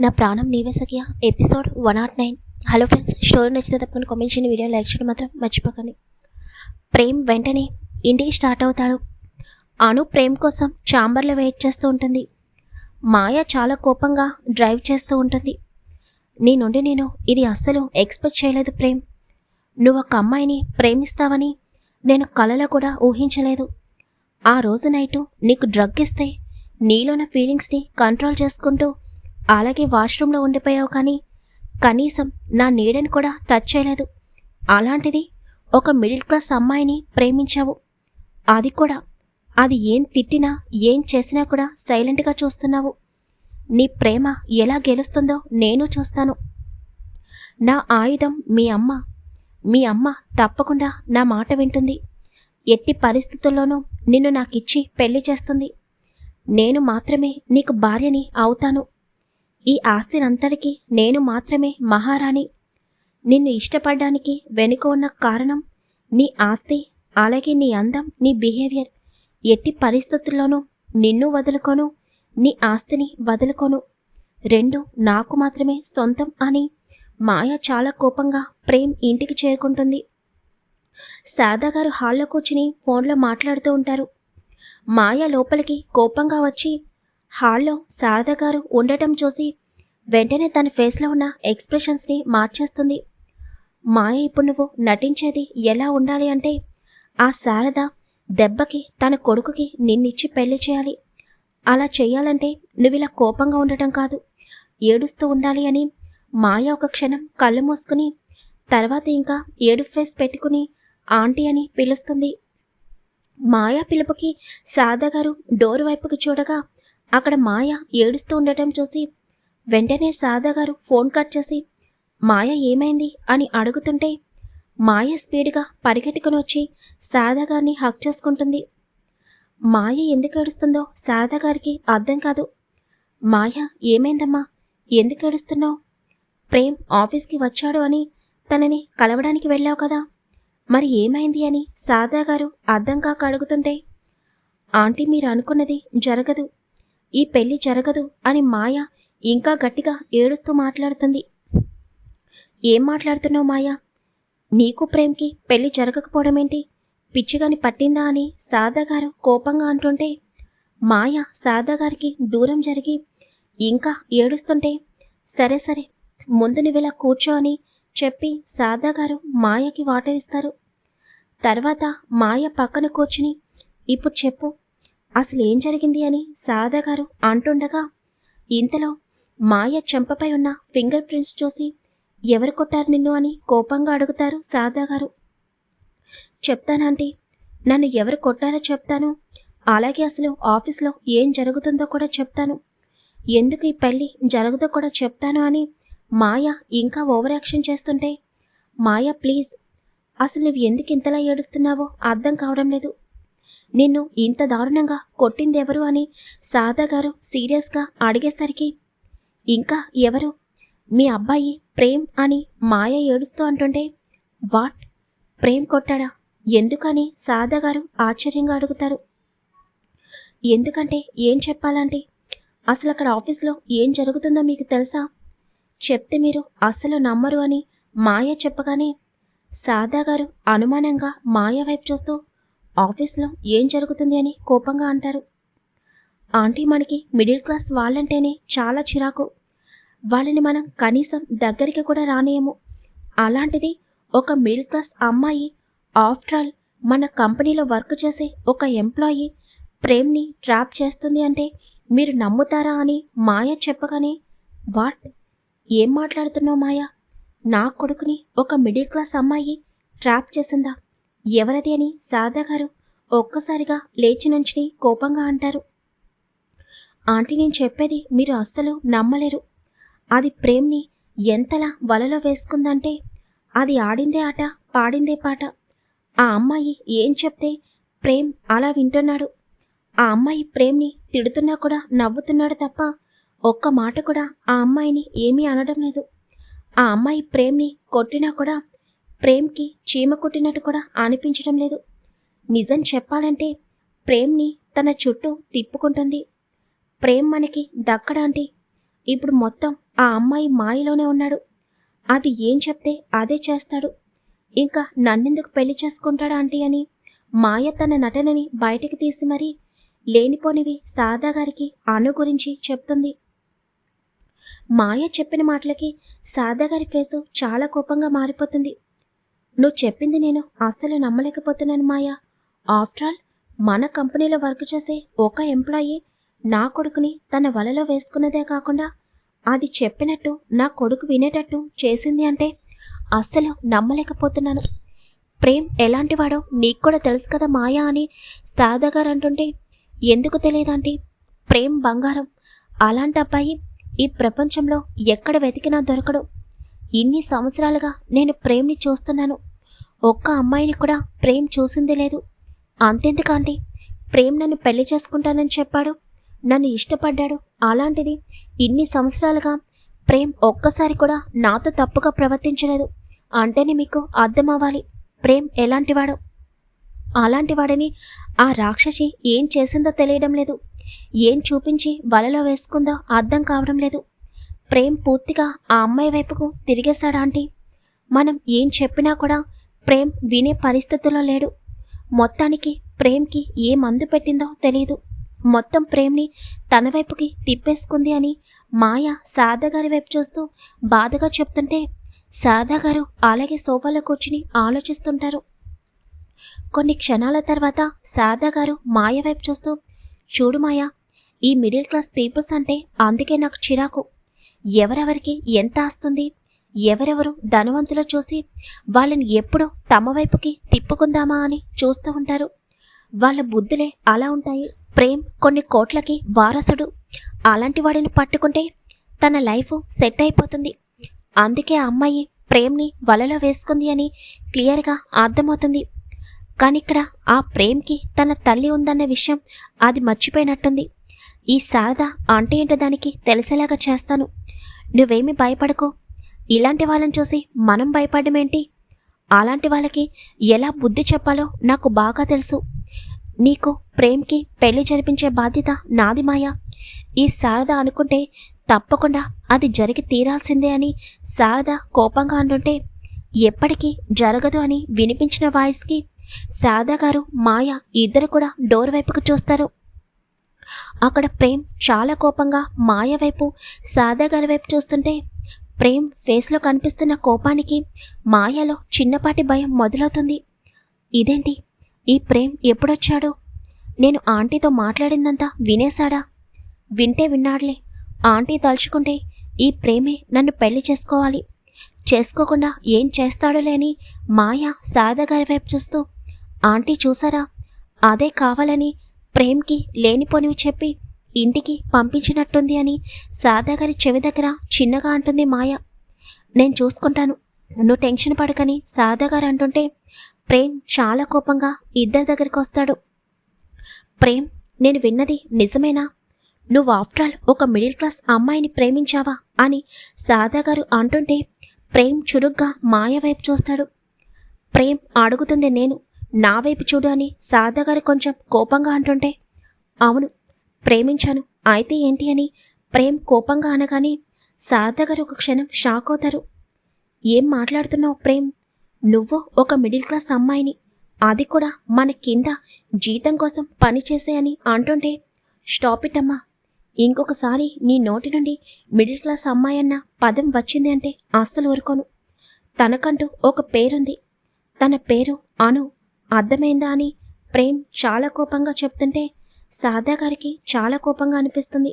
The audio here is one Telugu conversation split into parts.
నా ప్రాణం నీవే సఖియా. Episode one naught nine. Hello friends story నచ్చితే తప్పని కామెంట్ చేయండి. వీడియో లైక్ చేయడం మాత్రం మర్చిపోకండి. ప్రేమ్ వెంటనే ఇంటికి స్టార్ట్ అవుతాడు. అను ప్రేమ్ కోసం చాంబర్లో వెయిట్ చేస్తూ ఉంటుంది. మాయ చాలా కోపంగా డ్రైవ్ చేస్తూ ఉంటుంది. నీ నుండి నేను ఇది అస్సలు ఎక్స్పెక్ట్ చేయలేదు ప్రేమ్. నువ్వు ఒక అమ్మాయిని ప్రేమిస్తావని నేను కలలో కూడా ఊహించలేదు. ఆ రోజు నైటు నీకు డ్రగ్ ఇస్తే నీలోన ఫీలింగ్స్ని కంట్రోల్ చేసుకుంటూ అలాగే వాష్రూమ్లో ఉండిపోయావు కానీ కనీసం నా నీడని కూడా టచ్ చేయలేదు. అలాంటిది ఒక మిడిల్ క్లాస్ అమ్మాయిని ప్రేమించావు. అది కూడా అది ఏం తిట్టినా ఏం చేసినా కూడా సైలెంట్గా చూస్తున్నావు. నీ ప్రేమ ఎలా గెలుస్తుందో నేను చూస్తాను. నా ఆయుధం మీ అమ్మ. మీ అమ్మ తప్పకుండా నా మాట వింటుంది. ఎట్టి పరిస్థితుల్లోనూ నిన్ను నాకిచ్చి పెళ్ళి చేస్తుంది. నేను మాత్రమే నీకు భార్యని అవుతాను. ఈ ఆస్తినంతటికీ నేను మాత్రమే మహారాణి. నిన్ను ఇష్టపడడానికి వెనుక ఉన్న కారణం నీ ఆస్తి అలాగే నీ అందం నీ బిహేవియర్ ఎట్టి పరిస్థితుల్లోనూ నిన్ను వదులుకోను నీ ఆస్తిని వదులుకోను. రెండు నాకు మాత్రమే సొంతం అని మాయ చాలా కోపంగా ప్రేమ్ ఇంటికి చేరుకుంటుంది. శారదా గారు హాల్లో కూర్చుని ఫోన్లో మాట్లాడుతూ ఉంటారు. మాయ లోపలికి కోపంగా వచ్చి హాల్లో శారద గారు ఉండటం చూసి వెంటనే తన ఫేస్లో ఉన్న ఎక్స్ప్రెషన్స్ని మార్చేస్తుంది. మాయ ఇప్పుడు నువ్వు నటించేది ఎలా ఉండాలి అంటే ఆ శారద దెబ్బకి తన కొడుకుకి నిన్నిచ్చి పెళ్ళి చేయాలి. అలా చేయాలంటే నువ్వు ఇలా కోపంగా ఉండటం కాదు. ఏడుస్తూ ఉండాలి అని మాయ ఒక క్షణం కళ్ళు మూసుకుని తర్వాత ఇంకా ఏడు ఫేస్ పెట్టుకుని ఆంటీ అని పిలుస్తుంది. మాయా పిలుపుకి శారద గారు డోర్ వైపుకి చూడగా అక్కడ మాయ ఏడుస్తూ ఉండటం చూసి వెంటనే సారదా గారు ఫోన్ కట్ చేసి మాయ ఏమైంది? అని అడుగుతుంటే మాయ స్పీడ్గా పరిగెట్టుకుని వచ్చి శారద గారిని హక్ చేసుకుంటుంది. మాయ ఎందుకు ఏడుస్తుందో శారదా గారికి అర్థం కాదు. మాయ ఏమైందమ్మా? ఎందుకు ఏడుస్తున్నావు? ప్రేమ్ ఆఫీస్కి వచ్చాడు అని తనని కలవడానికి వెళ్ళావు కదా. మరి ఏమైంది అని శారదా గారు అర్థం కాక అడుగుతుంటే ఆంటీ మీరు అనుకున్నది జరగదు. ఈ పెళ్ళి జరగదు అని మాయ ఇంకా గట్టిగా ఏడుస్తూ మాట్లాడుతుంది. ఏం మాట్లాడుతున్నావు మాయా? నీకు ప్రేమ్కి పెళ్ళి జరగకపోవడం ఏంటి పిచ్చిగాని పట్టిందా అని సాదాగారు కోపంగా అంటుంటే మాయ శారదా గారికి దూరం జరిగి ఇంకా ఏడుస్తుంటే సరే సరే ముందు నువ్విలా కూర్చో అని చెప్పి శారదా గారు మాయకి వాటరిస్తారు. తర్వాత మాయ పక్కన కూర్చుని ఇప్పుడు చెప్పు అసలు ఏం జరిగింది అని శారదా గారు అంటుండగా ఇంతలో మాయ చెంపపై ఉన్న ఫింగర్ ప్రింట్స్ చూసి ఎవరు కొట్టారు నిన్ను అని కోపంగా అడుగుతారు శారదా గారు. చెప్తానంటీ నన్ను ఎవరు కొట్టారో చెప్తాను. అలాగే అసలు ఆఫీస్లో ఏం జరుగుతుందో కూడా చెప్తాను. ఎందుకు ఈ పెళ్ళి జరగదో కూడా చెప్తాను అని మాయ ఇంకా ఓవర్ యాక్షన్ చేస్తుంటే మాయ ప్లీజ్ అసలు నువ్వు ఎందుకు ఇంతలా ఏడుస్తున్నావో అర్థం కావడం లేదు. నిన్ను ఇంత దారుణంగా కొట్టిందెవరు అని సాదా గారు సీరియస్గా అడిగేసరికి ఇంకా ఎవరు? మీ అబ్బాయి ప్రేమ్ అని మాయ ఏడుస్తూ అంటుంటే వాట్? ప్రేమ్ కొట్టాడా? ఎందుకని? సాదా గారు ఆశ్చర్యంగా అడుగుతారు. ఎందుకంటే ఏం చెప్పాలంటే అసలు అక్కడ ఆఫీస్లో ఏం జరుగుతుందో మీకు తెలుసా? చెప్తే మీరు అస్సలు నమ్మరు అని మాయ చెప్పగానే సాదా గారు అనుమానంగా మాయ వైపు చూస్తూ ఆఫీస్లో ఏం జరుగుతుంది అని కోపంగా అంటారు. ఆంటీ మనకి మిడిల్ క్లాస్ వాళ్ళంటేనే చాలా చిరాకు. వాళ్ళని మనం కనీసం దగ్గరికి కూడా రానేయము. అలాంటిది ఒక మిడిల్ క్లాస్ అమ్మాయి ఆఫ్టర్ ఆల్ మన కంపెనీలో వర్క్ చేసే ఒక ఎంప్లాయీ ప్రేమ్ని ట్రాప్ చేస్తుంది అంటే మీరు నమ్ముతారా అని మాయ చెప్పగానే వాట్? ఏం మాట్లాడుతున్నావు మాయా? నా కొడుకుని ఒక మిడిల్ క్లాస్ అమ్మాయి ట్రాప్ చేసిందా? ఎవరది అని సాదాగారు ఒక్కసారిగా లేచి నుంచి కోపంగా అంటారు. ఆంటీ నేను చెప్పేది మీరు అస్సలు నమ్మలేరు. అది ప్రేమ్ని ఎంతలా వలలో వేసుకుందంటే అది ఆడిందే ఆట పాడిందే పాట. ఆ అమ్మాయి ఏం చెప్తే ప్రేమ్ అలా వింటున్నాడు. ఆ అమ్మాయి ప్రేమ్ని తిడుతున్నా కూడా నవ్వుతున్నాడు తప్ప ఒక్క మాట కూడా ఆ అమ్మాయిని ఏమీ అనడం లేదు. ఆ అమ్మాయి ప్రేమ్ని కొట్టినా కూడా ప్రేమ్కి చీమ కొట్టినట్టు కూడా అనిపించడం లేదు. నిజం చెప్పాలంటే ప్రేమ్ని తన చుట్టూ తిప్పుకుంటుంది. ప్రేమ్ మనకి దక్కడాంటి ఇప్పుడు మొత్తం ఆ అమ్మాయి మాయలోనే ఉన్నాడు. అది ఏం చెప్తే అదే చేస్తాడు. ఇంకా నన్నెందుకు పెళ్ళి చేసుకుంటాడా ఆంటీ అని మాయ తన నటనని బయటికి తీసి మరీ లేనిపోనివి సాదా గారికి అను గురించి చెప్తుంది. మాయ చెప్పిన మాటలకి సాదా గారి ఫేసు చాలా కోపంగా మారిపోతుంది. నువ్వు చెప్పింది నేను అస్సలు నమ్మలేకపోతున్నాను మాయా. ఆఫ్టర్ ఆల్ మన కంపెనీలో వర్క్ చేసే ఒక ఎంప్లాయీ నా కొడుకుని తన వలలో వేసుకున్నదే కాకుండా అది చెప్పినట్టు నా కొడుకు వినేటట్టు చేసింది అంటే అస్సలు నమ్మలేకపోతున్నాను. ప్రేమ్ ఎలాంటివాడో నీకు కూడా తెలుసు కదా మాయా అని సాదా గారు అంటుంటే ఎందుకు తెలియదంటే ప్రేమ్ బంగారం. అలాంటి అబ్బాయి ఈ ప్రపంచంలో ఎక్కడ వెతికినా దొరకడు. ఇన్ని సంవత్సరాలుగా నేను ప్రేమ్ని చూస్తున్నాను. ఒక్క అమ్మాయిని కూడా ప్రేమ్ చూసింది లేదు. అంతెందుకంటే ప్రేమ్ నన్ను పెళ్ళి చేసుకుంటానని చెప్పాడు. నన్ను ఇష్టపడ్డాడు. అలాంటిది ఇన్ని సంవత్సరాలుగా ప్రేమ్ ఒక్కసారి కూడా నాతో తప్పుగా ప్రవర్తించలేదు. అంటేనే మీకు అర్థం అవ్వాలి ప్రేమ్ ఎలాంటివాడో. అలాంటివాడని ఆ రాక్షసి ఏం చేసిందో తెలియడం లేదు. ఏం చూపించి వలలో వేసుకుందో అర్థం కావడం లేదు. ప్రేమ్ పూర్తిగా ఆ అమ్మాయి వైపుకు తిరిగేశాడా ఆంటీ? మనం ఏం చెప్పినా కూడా ప్రేమ్ వినే పరిస్థితుల్లో లేడు. మొత్తానికి ప్రేమ్కి ఏ మందు పెట్టిందో తెలియదు మొత్తం ప్రేమ్ని తన వైపుకి తిప్పేసుకుంది అని మాయ సాదా గారి వైపు చూస్తూ బాధగా చెప్తుంటే సాదా గారు అలాగే సోఫాలో కూర్చుని ఆలోచిస్తుంటారు. కొన్ని క్షణాల తర్వాత సాదా గారు మాయ వైపు చూస్తూ చూడు మాయా ఈ మిడిల్ క్లాస్ పీపుల్స్ అంటే అందుకే నాకు చిరాకు. ఎవరెవరికి ఎంత ఆస్తుంది? ఎవరెవరు ధనవంతులో చూసి వాళ్ళని ఎప్పుడూ తమ వైపుకి తిప్పుకుందామా అని చూస్తూ ఉంటారు. వాళ్ళ బుద్ధులే అలా ఉంటాయి. ప్రేమ్ కొన్ని కోట్లకి వారసుడు. అలాంటి వాడిని పట్టుకుంటే తన లైఫ్ సెట్ అయిపోతుంది. అందుకే ఆ అమ్మాయి ప్రేమ్ని వలలో వేసుకుంది అని క్లియర్గా అర్థమవుతుంది. కానీ ఇక్కడ ఆ ప్రేమ్కి తన తల్లి ఉందన్న విషయం అది మర్చిపోయినట్టుంది. ఈ శారద అంటే ఏంటో దానికి తెలిసేలాగా చేస్తాను. నువ్వేమీ భయపడకు. ఇలాంటి వాళ్ళని చూసి మనం భయపడమేంటి? అలాంటి వాళ్ళకి ఎలా బుద్ధి చెప్పాలో నాకు బాగా తెలుసు. నీకు ప్రేమ్కి పెళ్ళి జరిపించే బాధ్యత నాది మాయా. ఈ శారద అనుకుంటే తప్పకుండా అది జరిగి తీరాల్సిందే అని శారద కోపంగా అంటుంటే ఎప్పటికీ జరగదు అని వినిపించిన వాయిస్కి శారద గారు మాయ ఇద్దరు కూడా డోర్ వైపుకు చూస్తారు. అక్కడ ప్రేమ్ చాలా కోపంగా మాయ వైపు సాదా గారి వైపు చూస్తుంటే ప్రేమ్ ఫేస్లో కనిపిస్తున్న కోపానికి మాయలో చిన్నపాటి భయం మొదలవుతుంది. ఇదేంటి? ఈ ప్రేమ్ ఎప్పుడొచ్చాడు? నేను ఆంటీతో మాట్లాడిందంతా వినేశాడా? వింటే విన్నాడులే. ఆంటీ తలుచుకుంటే ఈ ప్రేమే నన్ను పెళ్ళి చేసుకోవాలి. చేసుకోకుండా ఏం చేస్తాడో లేని మాయ సాదా గారి వైపు చూస్తూ ఆంటీ చూసారా? అదే కావాలని ప్రేమ్కి లేనిపోనివి చెప్పి ఇంటికి పంపించినట్టుంది అని సాదాగారి గారి చెవి దగ్గర చిన్నగా అంటుంది మాయ. నేను చూసుకుంటాను. నువ్వు టెన్షన్ పడకని సాదాగారు గారు అంటుంటే ప్రేమ్ చాలా కోపంగా ఇద్దరి దగ్గరికి వస్తాడు. ప్రేమ్ నేను విన్నది నిజమేనా? నువ్వు ఆఫ్టర్ ఆల్ ఒక మిడిల్ క్లాస్ అమ్మాయిని ప్రేమించావా? అని సాదాగారు గారు అంటుంటే ప్రేమ్ చురుగ్గా మాయ వైపు చూస్తాడు. ప్రేమ్ అడుగుతుంది నేను నా వైపు చూడు అని శారదా గారు కొంచెం కోపంగా అంటుంటే అవును ప్రేమించాను అయితే ఏంటి అని ప్రేమ్ కోపంగా అనగానే శారదా గారు ఒక క్షణం షాక్ అవుతారు. ఏం మాట్లాడుతున్నావు ప్రేమ్? నువ్వు ఒక మిడిల్ క్లాస్ అమ్మాయిని అది కూడా మన కింద జీతం కోసం పనిచేసే అని అంటుంటే స్టాప్ ఇట్ అమ్మా. ఇంకొకసారి నీ నోటి నుండి మిడిల్ క్లాస్ అమ్మాయి అన్న పదం వచ్చింది అంటే అస్సలు ఊరుకోను. తనకంటూ ఒక పేరుంది. తన పేరు అను అర్థమైందా అని ప్రేమ్ చాలా కోపంగా చెప్తుంటే సాదా గారికి చాలా కోపంగా అనిపిస్తుంది.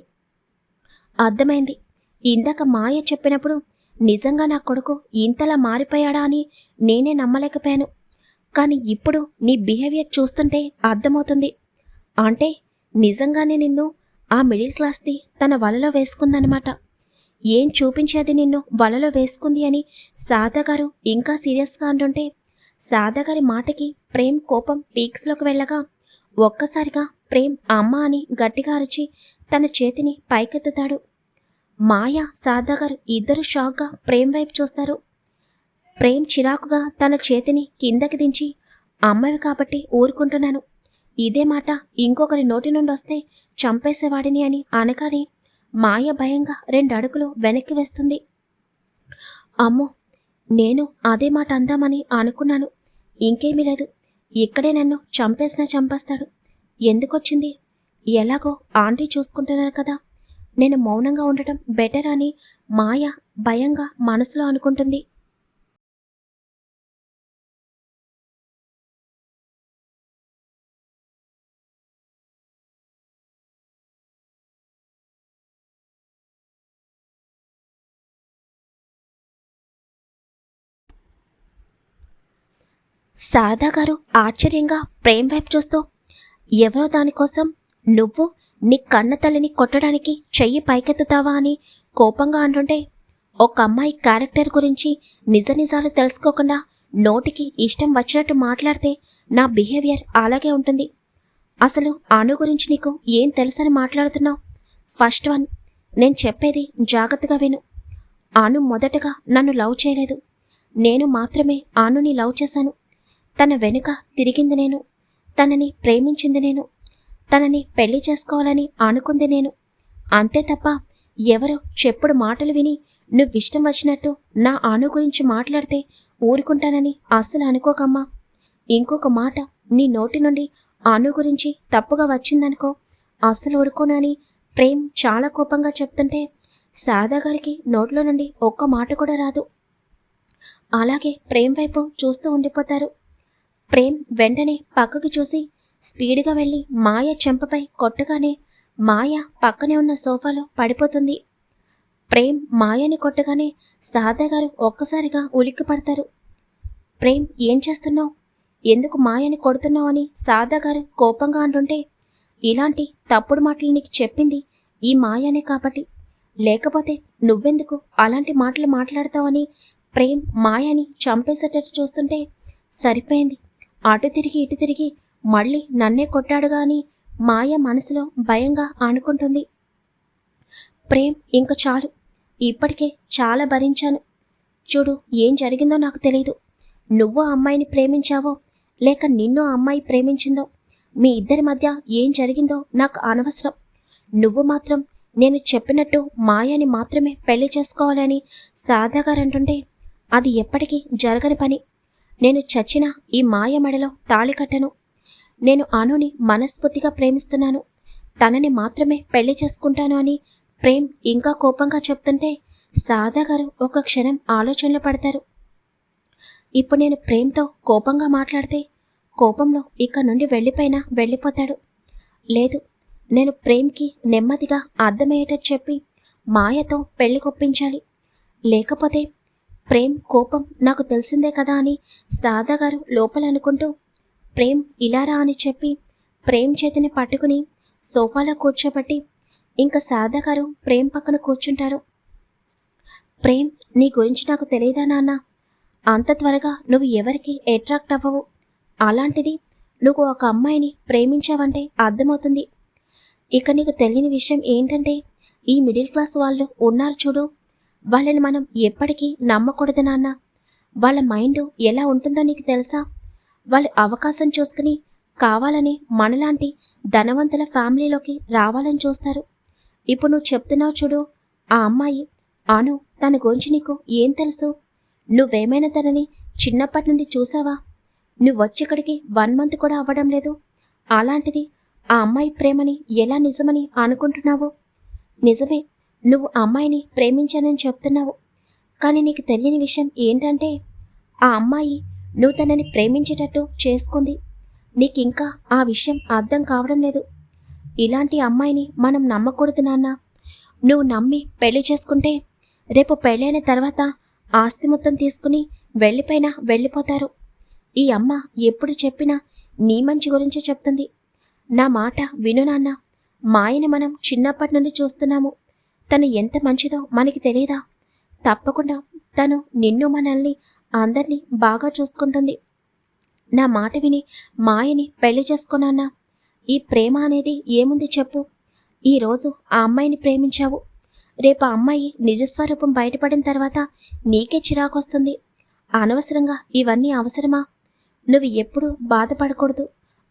అర్థమైంది. ఇందాక మాయ చెప్పినప్పుడు నిజంగా నా కొడుకు ఇంతలా మారిపోయాడా అని నేనే నమ్మలేకపోయాను. కానీ ఇప్పుడు నీ బిహేవియర్ చూస్తుంటే అర్థమవుతుంది. అంటే నిజంగానే నిన్ను ఆ మిడిల్ క్లాస్ది తన వలలో వేసుకుందనమాట ఏం చూపించేది నిన్ను వలలో వేసుకుంది అని సాదా గారు ఇంకా సీరియస్గా అంటుంటే సాదా మాటకి ప్రేమ్ కోపం పీక్స్లోకి వెళ్ళగా ఒక్కసారిగా ప్రేమ్ అమ్మ అని గట్టిగా అరిచి తన చేతిని పైకెత్తుతాడు. మాయ సాదా ఇద్దరు షాక్గా ప్రేమ్ వైపు చూస్తారు. ప్రేమ్ చిరాకుగా తన చేతిని కిందకి దించి అమ్మవి కాబట్టి ఊరుకుంటున్నాను. ఇదే మాట ఇంకొకరి నోటి నుండి వస్తే చంపేసేవాడిని అని అనగానే మాయ భయంగా రెండు అడుగులు వెనక్కి వేస్తుంది. అమ్మో నేను అదే మాట అందామని అనుకున్నాను. ఇంకేమీ లేదు. ఇక్కడే నన్ను చంపేసినా చంపేస్తాడు. ఎందుకొచ్చింది? ఎలాగో ఆంటీ చూసుకుంటున్నారు కదా. నేను మౌనంగా ఉండటం బెటర్ అని మాయ భయంగా మనసులో అనుకుంటుంది. శారదా గారు ఆశ్చర్యంగా ప్రేమ్ వైపు చూస్తూ ఎవరో దానికోసం నువ్వు నీ కన్న తల్లిని కొట్టడానికి చెయ్యి పైకెత్తుతావా అని కోపంగా అంటుంటే ఒక అమ్మాయి క్యారెక్టర్ గురించి నిజ నిజాలు తెలుసుకోకుండా నోటికి ఇష్టం వచ్చినట్టు మాట్లాడితే నా బిహేవియర్ అలాగే ఉంటుంది. అసలు అను గురించి నీకు ఏం తెలుసని మాట్లాడుతున్నావు? ఫస్ట్ వన్ నేను చెప్పేది జాగ్రత్తగా విను. అను మొదటగా నన్ను లవ్ చేయలేదు. నేను మాత్రమే ఆనుని లవ్ చేశాను. తన వెనుక తిరిగింది నేను. తనని ప్రేమించింది నేను. తనని పెళ్ళి చేసుకోవాలని అనుకుంది నేను. అంతే తప్ప ఎవరో చెప్పుడు మాటలు విని నువ్విష్టం వచ్చినట్టు నా ఆను గురించి మాట్లాడితే ఊరుకుంటానని అస్సలు అనుకోకమ్మా. ఇంకొక మాట నీ నోటి నుండి ఆను గురించి తప్పుగా వచ్చిందనుకో అస్సలు ఊరుకోనని ప్రేమ్ చాలా కోపంగా చెప్తుంటే శారదా గారికి నోట్లో నుండి ఒక్క మాట కూడా రాదు. అలాగే ప్రేమ్ వైపు చూస్తూ ఉండిపోతారు. ప్రేమ్ వెంటనే పక్కకు చూసి స్పీడ్గా వెళ్ళి మాయ చెంపపై కొట్టగానే మాయ పక్కనే ఉన్న సోఫాలో పడిపోతుంది. ప్రేమ్ మాయని కొట్టగానే సాదా గారు ఒక్కసారిగా ఉలిక్కి పడతారు ప్రేమ్ ఏం చేస్తున్నావు? ఎందుకు మాయని కొడుతున్నావు అని సాదా గారు కోపంగా అంటుంటే ఇలాంటి తప్పుడు మాటలు నీకు చెప్పింది ఈ మాయనే కాబట్టి. లేకపోతే నువ్వెందుకు అలాంటి మాటలు మాట్లాడతావని ప్రేమ్ మాయని చంపేసేటట్టు చూస్తుంటే సరిపోయింది. అటు తిరిగి ఇటు తిరిగి మళ్ళీ నన్నే కొట్టాడు గాని మాయ మనసులో భయంగా ఆనుకుంటుంది. ప్రేమ్ ఇంక చాలు. ఇప్పటికే చాలా భరించాను. చూడు ఏం జరిగిందో నాకు తెలియదు నువ్వు అమ్మాయిని ప్రేమించావో లేక నిన్ను ఆ అమ్మాయి ప్రేమించిందో మీ ఇద్దరి మధ్య ఏం జరిగిందో నాకు అనవసరం. నువ్వు మాత్రం నేను చెప్పినట్టు మాయని మాత్రమే పెళ్ళి చేసుకోవాలని సాదాగారంటుంటే అది ఎప్పటికీ జరగని పని. నేను చచ్చిన ఈ మాయ మెడలో తాళి కట్టను. నేను అనుని మనస్ఫూర్తిగా ప్రేమిస్తున్నాను. తనని మాత్రమే పెళ్ళి చేసుకుంటాను అని ప్రేమ్ ఇంకా కోపంగా చెప్తుంటే సాదా గారు ఒక క్షణం ఆలోచనలో పడతారు. ఇప్పుడు నేను ప్రేమ్తో కోపంగా మాట్లాడితే కోపంలో ఇక్కడ నుండి వెళ్ళిపోయినా వెళ్ళిపోతాడు. లేదు నేను ప్రేమ్కి నెమ్మదిగా అర్థమయ్యేటట్టు చెప్పి మాయతో పెళ్ళి కొప్పించాలి లేకపోతే ప్రేమ్ కోపం నాకు తెలిసిందే కదా అని సాదా గారు లోపల అనుకుంటూ ప్రేమ్ ఇలారా అని చెప్పి ప్రేమ్ చేతిని పట్టుకుని సోఫాలో కూర్చోబెట్టి ఇంకా సాదా గారు ప్రేమ్ పక్కన కూర్చుంటారు. ప్రేమ్ నీ గురించి నాకు తెలియదా నాన్న? అంత త్వరగా నువ్వు ఎవరికి అట్రాక్ట్ అవ్వవు. అలాంటిది నువ్వు ఒక అమ్మాయిని ప్రేమించావంటే అర్థమవుతుంది. ఇక నీకు తెలియని విషయం ఏంటంటే ఈ మిడిల్ క్లాస్ వాళ్ళు ఉన్నారు చూడు. వాళ్ళని మనం ఎప్పటికీ నమ్మకూడదు నాన్న. వాళ్ళ మైండ్ ఎలా ఉంటుందో నీకు తెలుసా? వాళ్ళు అవకాశం చూసుకుని కావాలని మనలాంటి ధనవంతుల ఫ్యామిలీలోకి రావాలని చూస్తారు. ఇప్పుడు నువ్వు చెప్తున్నావు చూడు ఆ అమ్మాయి అను తన గురించి నీకు ఏం తెలుసు? నువ్వేమైనా తనని చిన్నప్పటి నుండి చూసావా? నువ్వు వచ్చి ఇక్కడికి వన్ మంత్ కూడా అవ్వడం లేదు. అలాంటిది ఆ అమ్మాయి ప్రేమని ఎలా నిజమని అనుకుంటున్నావు? నిజమే నువ్వు అమ్మాయిని ప్రేమించానని చెప్తున్నావు. కానీ నీకు తెలియని విషయం ఏంటంటే ఆ అమ్మాయి నువ్వు తనని ప్రేమించేటట్టు చేసుకుంది. నీకింకా ఆ విషయం అర్థం కావడం లేదు. ఇలాంటి అమ్మాయిని మనం నమ్మకూడదు నాన్న. నువ్వు నమ్మి పెళ్ళి చేసుకుంటే రేపు పెళ్ళైన తర్వాత ఆస్తి మొత్తం తీసుకుని వెళ్ళిపోయినా వెళ్ళిపోతారు. ఈ అమ్మ ఎప్పుడు చెప్పినా నీ మంచి గురించే చెప్తుంది. నా మాట విను నాన్న. మాయని మనం చిన్నప్పటి నుండి చూస్తున్నాము. తను ఎంత మంచిదో మనకి తెలియదా తప్పకుండా తను నిన్ను మనల్ని అందరినీ బాగా చూసుకుంటుంది. నా మాట విని మాయని పెళ్ళి చేసుకున్నానా? ఈ ప్రేమ అనేది ఏముంది చెప్పు. ఈరోజు ఆ అమ్మాయిని ప్రేమించావు. రేపు ఆ అమ్మాయి నిజస్వరూపం బయటపడిన తర్వాత నీకే చిరాకొస్తుంది. అనవసరంగా ఇవన్నీ అవసరమా? నువ్వు ఎప్పుడు బాధపడకూడదు.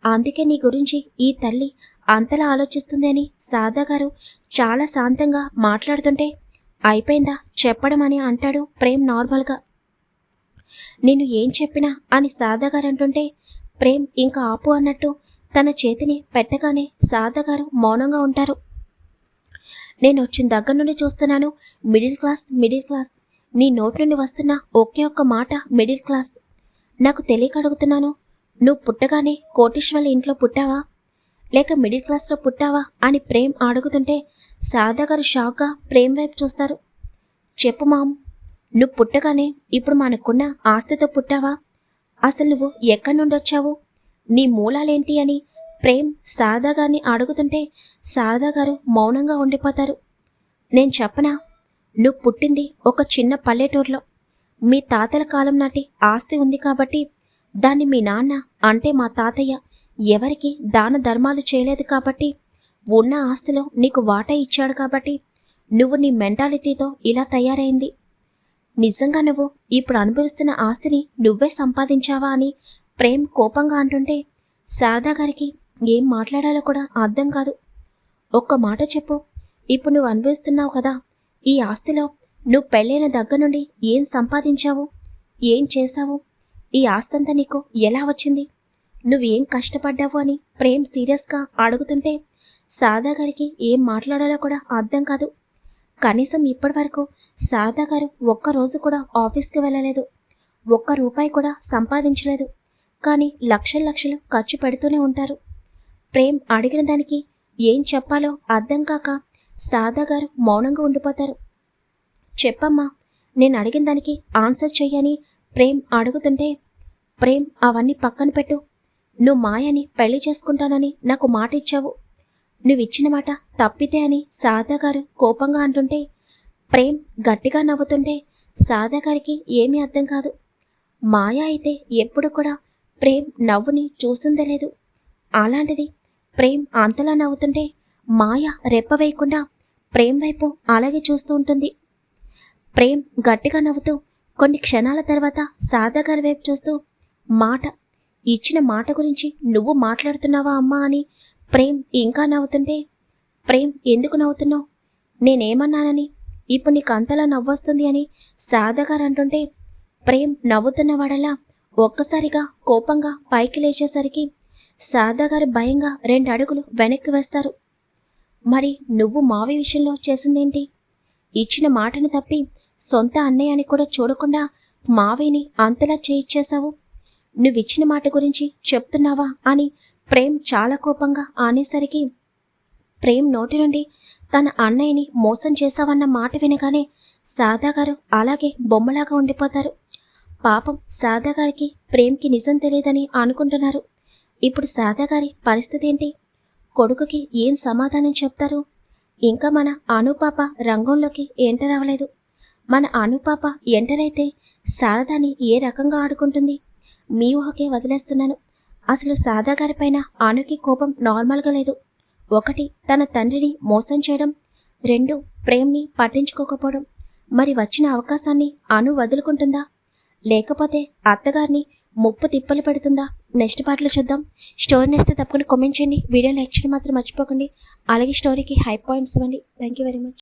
అందుకే నీ గురించి ఈ తల్లి అంతలా ఆలోచిస్తుంది అని సాదా గారు చాలా శాంతంగా మాట్లాడుతుంటే అయిపోయిందా చెప్పడం అని అంటాడు ప్రేమ్ నార్మల్గా. నేను ఏం చెప్పినా అని సాదా గారు అంటుంటే ప్రేమ్ ఇంకా ఆపు అన్నట్టు తన చేతిని పెట్టగానే సాదా గారు మౌనంగా ఉంటారు. నేను వచ్చిన దగ్గర నుండి చూస్తున్నాను మిడిల్ క్లాస్ మిడిల్ క్లాస్. నీ నోటి నుండి వస్తున్న ఒకే ఒక్క మాట మిడిల్ క్లాస్. నాకు తెలియక అడుగుతున్నాను నువ్వు పుట్టగానే కోటీశ్వర్ల ఇంట్లో పుట్టావా? లేక మిడిల్ క్లాస్లో పుట్టావా? అని ప్రేమ్ అడుగుతుంటే శారదా గారు షాక్గా ప్రేమ్ వైపు చూస్తారు. చెప్పు మామ్ నువ్వు పుట్టగానే ఇప్పుడు మనకున్న ఆస్తితో పుట్టావా? అసలు నువ్వు ఎక్కడి నుండి వచ్చావు? నీ మూలాలేంటి అని ప్రేమ్ శారదా గారిని అడుగుతుంటే శారదా గారు మౌనంగా ఉండిపోతారు. నేను చెప్పనా? నువ్వు పుట్టింది ఒక చిన్న పల్లెటూరులో. మీ తాతల కాలం నాటి ఆస్తి ఉంది కాబట్టి దాన్ని మీ నాన్న అంటే మా తాతయ్య ఎవరికి దాన ధర్మాలు చేయలేదు కాబట్టి ఉన్న ఆస్తిలో నీకు వాటా ఇచ్చాడు కాబట్టి నువ్వు నీ మెంటాలిటీతో ఇలా తయారైంది. నిజంగా నువ్వు ఇప్పుడు అనుభవిస్తున్న ఆస్తిని నువ్వే సంపాదించావా అని ప్రేమ్ కోపంగా అంటుంటే శారదా గారికి ఏం మాట్లాడాలో కూడా అర్థం కాదు. ఒక్క మాట చెప్పు. ఇప్పుడు నువ్వు అనుభవిస్తున్నావు కదా ఈ ఆస్తిలో నువ్వు పెళ్ళైన దగ్గర నుండి ఏం సంపాదించావు? ఏం చేశావు? ఈ ఆస్తంతా నీకు ఎలా వచ్చింది? నువ్వేం కష్టపడ్డావు అని ప్రేమ్ సీరియస్గా అడుగుతుంటే సాదా గారికి ఏం మాట్లాడాలో కూడా అర్థం కాదు. కనీసం ఇప్పటి వరకు సాదా గారు ఒక్కరోజు కూడా ఆఫీస్కి వెళ్ళలేదు. ఒక్క రూపాయి కూడా సంపాదించలేదు. కానీ లక్షల లక్షలు ఖర్చు పెడుతూనే ఉంటారు. ప్రేమ్ అడిగిన దానికి ఏం చెప్పాలో అర్థం కాక సాదా గారు మౌనంగా ఉండిపోతారు. చెప్పమ్మా నేను అడిగిన దానికి ఆన్సర్ చెయ్యని ప్రేమ్ అడుగుతుంటే ప్రేమ్ అవన్నీ పక్కన పెట్టు. నువ్వు మాయని పెళ్ళి చేసుకుంటానని నాకు మాట ఇచ్చావు నువ్వు ఇచ్చిన మాట తప్పితే అని సారదా గారు కోపంగా అంటుంటే ప్రేమ్ గట్టిగా నవ్వుతుంటే సారదా గారికి ఏమీ అర్థం కాదు. మాయ అయితే ఎప్పుడు కూడా ప్రేమ్ నవ్వుని చూసిందే లేదు. అలాంటిది ప్రేమ్ అంతలా నవ్వుతుంటే మాయ రెప్ప వేయకుండా ప్రేమ్ వైపు అలాగే చూస్తూ ఉంటుంది. ప్రేమ్ గట్టిగా నవ్వుతూ కొన్ని క్షణాల తర్వాత సాదా గారి వైపు చూస్తూ మాట ఇచ్చిన మాట గురించి నువ్వు మాట్లాడుతున్నావా అమ్మా అని ప్రేమ్ ఇంకా నవ్వుతుంటే ప్రేమ్ ఎందుకు నవ్వుతున్నావు? నేనేమన్నానని? ఇప్పుడు నీకు అంతలా నవ్వొస్తుంది అని సాదాగారు అంటుంటే ప్రేమ్ నవ్వుతున్నవాడలా ఒక్కసారిగా కోపంగా పైకి లేచేసరికి సాదాగారు భయంగా రెండు అడుగులు వెనక్కి వేస్తారు. మరి నువ్వు మావి విషయంలో చేసిందేంటి? ఇచ్చిన మాటను తప్పి సొంత అన్నయ్య అని కూడా చూడకుండా మావిని అంతలా చేయిచ్చేశావు? నువ్విచ్చిన మాట గురించి చెప్తున్నావా అని ప్రేమ్ చాలా కోపంగా ఆనేసరికి ప్రేమ్ నోటి నుండి తన అన్నయ్యని మోసం చేశావన్న మాట వినగానే సాదాగారు అలాగే బొమ్మలాగా ఉండిపోతారు. పాపం సాదాగారికి ప్రేమ్కి నిజం తెలియదని అనుకుంటున్నారు. ఇప్పుడు సాదాగారి పరిస్థితి ఏంటి? కొడుకుకి ఏం సమాధానం చెప్తారు? ఇంకా మన అనుపాప రంగంలోకి ఎంటర్ అవ్వలేదు. మన అనుపాప ఎంటర్ అయితే శారదాని ఏ రకంగా ఆడుకుంటుంది? మీ ఊహకే వదిలేస్తున్నాను. అసలు సాదా గారిపైన ఆనుకి కోపం నార్మల్గా లేదు. ఒకటి తన తండ్రిని మోసం చేయడం. రెండు ప్రేమ్ని పట్టించుకోకపోవడం. మరి వచ్చిన అవకాశాన్ని అను వదులుకుంటుందా? లేకపోతే అత్తగారిని ముప్పు తిప్పలు పెడుతుందా? నెక్స్ట్ పాటలు చూద్దాం. స్టోరీ నేస్తే తప్పకుండా కామెంట్ చేయండి. వీడియో లైక్ చేయడం మాత్రం మర్చిపోకండి. అలాగే స్టోరీకి హై పాయింట్స్ ఇవ్వండి. Thank you very much.